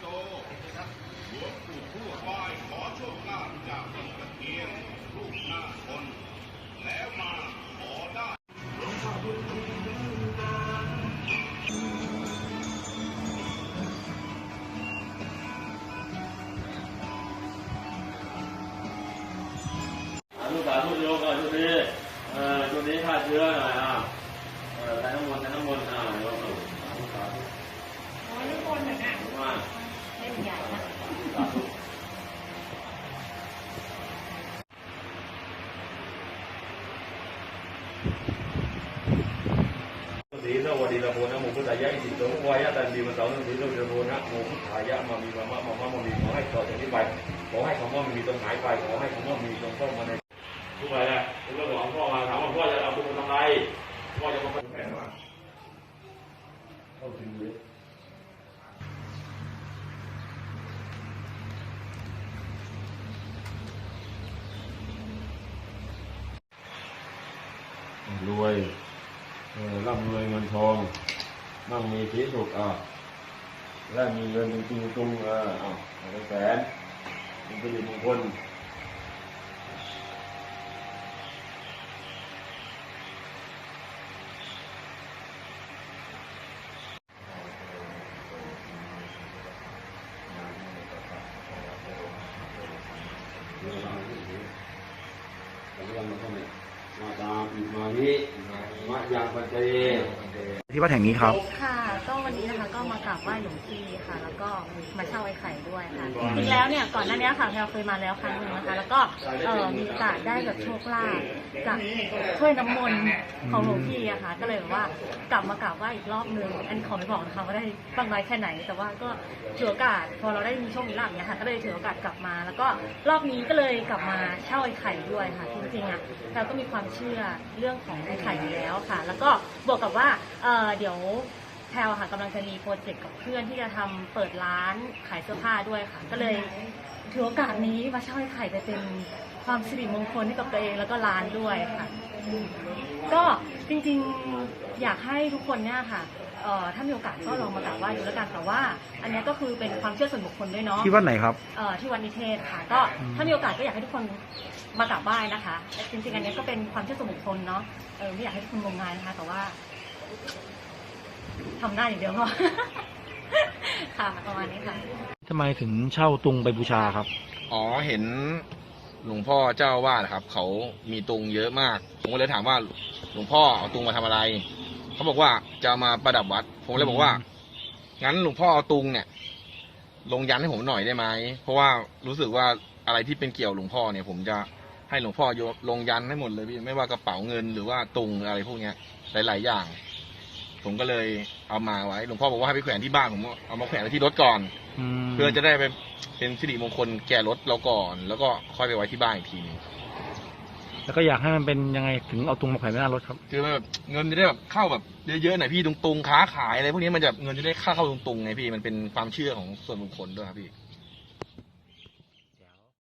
โตครับหลวงปู่ผู้ไหว้ขอโชคลาภจากต้นตะเกียงรูปหน้าคน แล้วมาขอได้ลูกสาวลูกโยกอะชุดนี้เออชุดนี้ฆ่าเชื้อหน่อยอะเออแต่น้ำมนต์แต่น้ำมนต์อะ สีสวัสดีละโมนะโมพุทธายะอิสิโตวายะตันดีมันเสาร์สีโตเดโมนะโมพุทธายะมามีมามะมามะมามีขอให้ต่อจากนี้ไปขอให้คำว่ามีตรงหายไปขอให้คำว่ามีตรงเข้ามาในทุกไปแล้วทุกเรื่องของพ่อมาถามว่าพ่อจะเอาคุณทำไรพ่อจะมาเป็นแผนว่าเข้าถึงเลย รวยเออร่ำรวยเงินทองมั่งมีสีสุขอะและมีเงินจริงๆตุงอะอาไปแสนเป็นสิริมงคล มาตามอิมานิมายังปัจเจ ที่วัดแห่งนี้ครับ ค่ะ ก็ วันนี้นะคะก็มากราบไหว้หลวงพี่ค่ะ แล้วก็มาเช่าไอ้ไข่ด้วยค่ะจริงๆแล้วเนี่ยก่อนหน้านี้ค่ะเราเคยมาแล้วครั้งหนึ่งนะคะ แล้วก็เอ่อมีโอกาสได้แบบโชคลาภจากถ้วยน้ำมนต์ของหลวงพี่อะค่ะ ก็เลยแบบว่ากลับมากราบไหว้อีกรอบหนึ่งอันขอไม่บอกนะคะว่าได้บางน้อยแค่ไหน แต่ว่าก็ถือโอกาสพอเราได้มีโชคมีลาภเงี้ยค่ะก็เลยถือโอกาสกลับมา แล้วก็รอบนี้ก็เลยกลับมาเช่าไอ้ไข่ด้วยค่ะ จริงๆอะเราก็มีความเชื่อเรื่องของไอ้ไข่อยู่แล้วค่ะ แล้วก็บวกกับว่าเอ่อเดี๋ยว พลวค่ะกำลังจะมีโปรเจกต์กับเพื่อนที่จะทำเปิดร้านขายเสื้อผ้าด้วยค่ะ ก็เลยถือโอกาสนี้มาเช่าให้ไข่ไปเป็นความสิริมงคลให้กับตัวเองแล้วก็ร้านด้วยค่ะ ก็จริงๆอยากให้ทุกคนเนี่ยค่ะเอ่อถ้ามีโอกาสก็ลองมากราบไหว้ดูแล้วกันแต่ว่า อันเนี้ยก็คือเป็นความเชื่อส่วนบุคคลด้วยเนาะ ที่วัดไหนครับ เอ่อที่วัดนิเทศค่ะ ก็ถ้ามีโอกาสก็อยากให้ทุกคนมากราบไหว้นะคะและจริงๆอันเนี้ยก็เป็นความเชื่อส่วนบุคคลเนาะเออไม่อยากให้ทุกคนงมงายนะคะ แต่ว่า ทำได้อย่างเดียวพอ ค่ะประมาณนี้ค่ะ ทำไมถึงเช่าตุงไปบูชาครับ อ๋อเห็นหลวงพ่อเจ้าอาวาดครับ เขามีตุงเยอะมาก ผมก็เลยถามว่าหลวงพ่อเอาตุงมาทำอะไร เขาบอกว่าจะเอามาประดับวัด ผมเลยบอกว่า งั้นหลวงพ่อเอาตุงเนี่ย ลงยันให้ผมหน่อยได้ไหมเพราะว่ารู้สึกว่าอะไรที่เป็นเกี่ยวหลวงพ่อเนี่ย ผมจะให้หลวงพ่อโยลงยันให้หมดเลยพี่ไม่ว่ากระเป๋าเงินหรือว่าตุงอะไรพวกเนี้ยหลาย ๆ อย่าง ผมก็เลยเอามาไว้หลวงพ่อบอกว่าให้ไปแขวนที่บ้านผมก็เอามาแขวนไว้ที่รถก่อนเพื่อจะได้ไปเป็นสิริมงคลแก่รถเราก่อน แล้วก็ค่อยไปไว้ที่บ้านอีกทีหนึงแล้วก็อยากให้มันเป็นยังไงถึงเอาตุงมาแขวนไว้หน้ารถครับ คือมันแบบเงินจะได้แบบเข้าแบบเยอะๆหน่อยพี่ตรงๆค้าขายอะไรพวกนี้มันจะเงินจะได้เข้าเข้าตรงๆไงพี่มันเป็นความเชื่อของส่วนบุคคลด้วยครับพี่